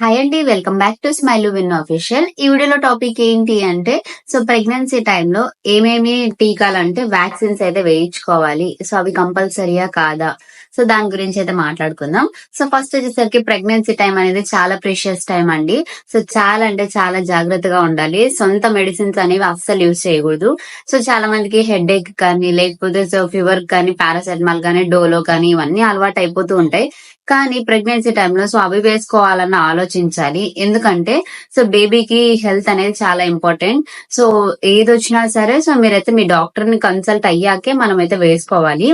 Hi అండి welcome back to smile win official ఈ వీడియోలో టాపిక్ ఏంటి అంటే సో ప్రెగ్నెన్సీ టైంలో ఏమేమి టీకాలు అంటే వ్యాక్సిన్స్ అయితే వేయించుకోవాలి. సో అవి కంపల్సరీయా కాదా? సో దాని గురించి అయితే మాట్లాడుకుందాం. సో ఫస్ట్ వచ్చేసరికి ప్రెగ్నెన్సీ టైం అనేది చాలా ప్రీషియస్ టైం అండి. సో చాలా అంటే చాలా జాగ్రత్తగా ఉండాలి. సొంత మెడిసిన్స్ అనేవి అస్సలు యూజ్ చేయకూడదు. సో చాలా మందికి హెడ్ ఏక్ కానీ లేకపోతే సో ఫీవర్ కానీ పారాసెటమాల్ కానీ డోలో కానీ ఇవన్నీ అలవాటు అయిపోతూ ఉంటాయి. కానీ ప్రెగ్నెన్సీ టైంలో సో అవి వేసుకోవాలని ఆలోచించాలి. ఎందుకంటే సో బేబీకి హెల్త్ అనేది చాలా ఇంపార్టెంట్. సో ఏది వచ్చినా సరే సో మీరైతే మీ డాక్టర్ని కన్సల్ట్ అయ్యాకే మనం అయితే వేసుకోవాలి.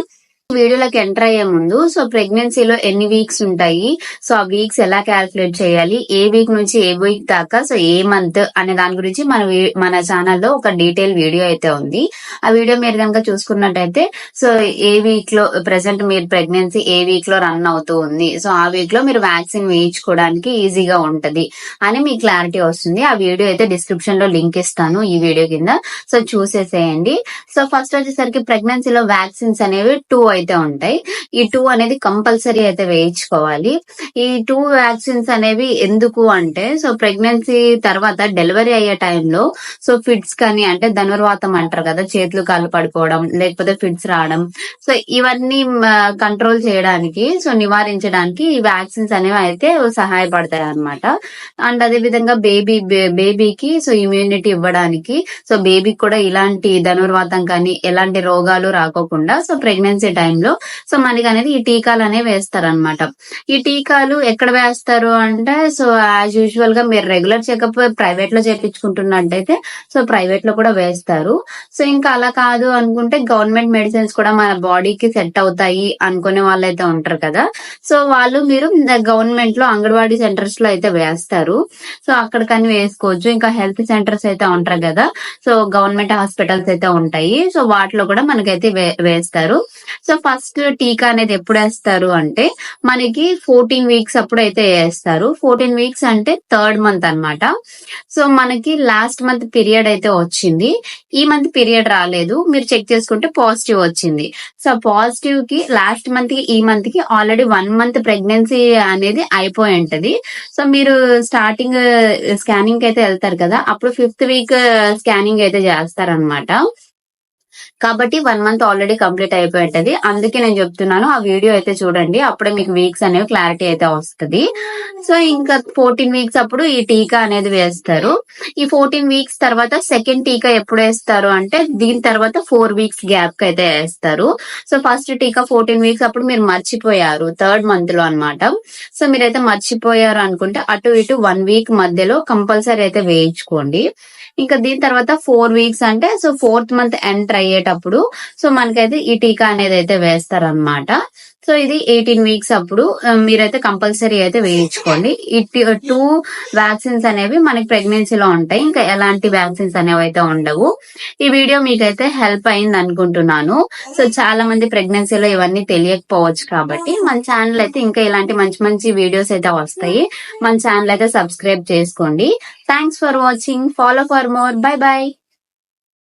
వీడియోలోకి ఎంటర్ అయ్యే ముందు సో ప్రెగ్నెన్సీలో ఎన్ని వీక్స్ ఉంటాయి? సో ఆ వీక్స్ ఎలా క్యాల్కులేట్ చేయాలి? ఏ వీక్ నుంచి ఏ వీక్ దాకా? సో ఏ మంత్ అనే దాని గురించి మన మన ఛానల్లో ఒక డీటెయిల్ వీడియో అయితే ఉంది. ఆ వీడియో మీరు కనుక చూసుకున్నట్టయితే సో ఏ వీక్లో ప్రెసెంట్ మీరు ప్రెగ్నెన్సీ ఏ వీక్లో రన్ అవుతూ ఉంది. సో ఆ వీక్లో మీరు వ్యాక్సిన్ వేయించుకోవడానికి ఈజీగా ఉంటది అని మీకు క్లారిటీ వస్తుంది. ఆ వీడియో అయితే డిస్క్రిప్షన్లో లింక్ ఇస్తాను ఈ వీడియో కింద. సో చూసేసేయండి. సో ఫస్ట్ వచ్చేసరికి ప్రెగ్నెన్సీలో వ్యాక్సిన్స్ అనేవి టూ అయితే ఉంటాయి. ఈ టూ అనేది కంపల్సరీ అయితే వేయించుకోవాలి. ఈ టూ వ్యాక్సిన్స్ అనేవి ఎందుకు అంటే సో ప్రెగ్నెన్సీ తర్వాత డెలివరీ అయ్యే టైంలో సో ఫిట్స్ కానీ అంటే ధనుర్వాతం అంటారు కదా చేతులు కాళ్ళు పడిపోవడం లేకపోతే ఫిట్స్ రావడం. సో ఇవన్నీ కంట్రోల్ చేయడానికి సో నివారించడానికి ఈ వ్యాక్సిన్స్ అనేవి అయితే సహాయపడతాయి అన్నమాట అండ్ అదే విధంగా బేబీ బేబీకి సో ఇమ్యూనిటీ ఇవ్వడానికి సో బేబీకి కూడా ఇలాంటి ధనుర్వాతం కానీ ఎలాంటి రోగాలు రాకోకుండా సో ప్రెగ్నెన్సీ టైంలో. సో మనకి అనేది ఈ టీకాలు అనేవి వేస్తారు అనమాట ఈ టీకాలు ఎక్కడ వేస్తారు అంటే సో యాజ్ యూజువల్గా మీరు రెగ్యులర్ చెకప్ ప్రైవేట్లో చేపించుకుంటున్నట్టయితే సో ప్రైవేట్లో కూడా వేస్తారు. సో ఇంకా అలా కాదు అనుకుంటే గవర్నమెంట్ మెడిసిన్స్ కూడా మన బాడీకి సెట్ అవుతాయి అనుకునే వాళ్ళు అయితే ఉంటారు కదా. సో వాళ్ళు మీరు గవర్నమెంట్లో అంగన్వాడీ సెంటర్స్లో అయితే వేస్తారు. సో అక్కడ కానీ వేసుకోవచ్చు. ఇంకా హెల్త్ సెంటర్స్ అయితే ఉంటారు కదా. సో గవర్నమెంట్ హాస్పిటల్స్ అయితే ఉంటాయి. సో వాటిలో కూడా మనకైతే వే- వేస్తారు. సో ఫస్ట్ టీకా అనేది ఎప్పుడు వేస్తారు అంటే మనకి ఫోర్టీన్ వీక్స్ అప్పుడు అయితే వేస్తారు. ఫోర్టీన్ వీక్స్ అంటే థర్డ్ మంత్ అన్నమాట. సో మనకి లాస్ట్ మంత్ పీరియడ్ అయితే వచ్చింది. ఈ మంత్ పీరియడ్ రాలేదు. మీరు చెక్ చేసుకుంటే పాజిటివ్ వచ్చింది. సో పాజిటివ్కి లాస్ట్ మంత్కి ఈ మంత్కి ఆల్రెడీ వన్ మంత్ ప్రెగ్నెన్సీ అనేది అయిపోయి ఉంటది. సో మీరు స్టార్టింగ్ స్కానింగ్ అయితే వెళ్తారు కదా అప్పుడు ఫిఫ్త్ వీక్ స్కానింగ్ అయితే చేస్తారనమాట కాబట్టి వన్ మంత్ ఆల్రెడీ కంప్లీట్ అయిపోయి ఉంటది అందుకే నేను చెప్తున్నాను ఆ వీడియో అయితే చూడండి. అప్పుడే మీకు వీక్స్ అనేవి క్లారిటీ అయితే వస్తుంది. సో ఇంకా ఫోర్టీన్ వీక్స్ అప్పుడు ఈ టీకా అనేది వేస్తారు. ఈ ఫోర్టీన్ వీక్స్ తర్వాత సెకండ్ టీకా ఎప్పుడు వేస్తారు అంటే దీని తర్వాత ఫోర్ వీక్స్ గ్యాప్కి అయితే వేస్తారు. సో ఫస్ట్ టీకా ఫోర్టీన్ వీక్స్ అప్పుడు మీరు మర్చిపోయారు థర్డ్ మంత్లో అన్నమాట. సో మీరైతే మర్చిపోయారు అనుకుంటే అటు ఇటు వన్ వీక్ మధ్యలో కంపల్సరీ అయితే వేయించుకోండి. ఇంకా దీని తర్వాత ఫోర్ వీక్స్ అంటే సో ఫోర్త్ మంత్ ఎంటర్ అయ్యేటప్పుడు సో మనకైతే ఈ టీకా అనేది అయితే వేస్తారనమాట సో ఇది ఎయిటీన్ వీక్స్ అప్పుడు మీరైతే కంపల్సరీ అయితే వేయించుకోండి. ఈ టూ వ్యాక్సిన్స్ అనేవి మనకి ప్రెగ్నెన్సీలో ఉంటాయి. ఇంకా ఎలాంటి వ్యాక్సిన్స్ అనేవి అయితే ఉండవు. ఈ వీడియో మీకైతే హెల్ప్ అయింది అనుకుంటున్నాను. సో చాలా మంది ప్రెగ్నెన్సీలో ఇవన్నీ తెలియకపోవచ్చు కాబట్టి మన ఛానల్ అయితే ఇంకా ఇలాంటి మంచి మంచి వీడియోస్ అయితే వస్తాయి. మన ఛానల్ అయితే సబ్స్క్రైబ్ చేసుకోండి. Thanks for watching. Follow for more. Bye bye.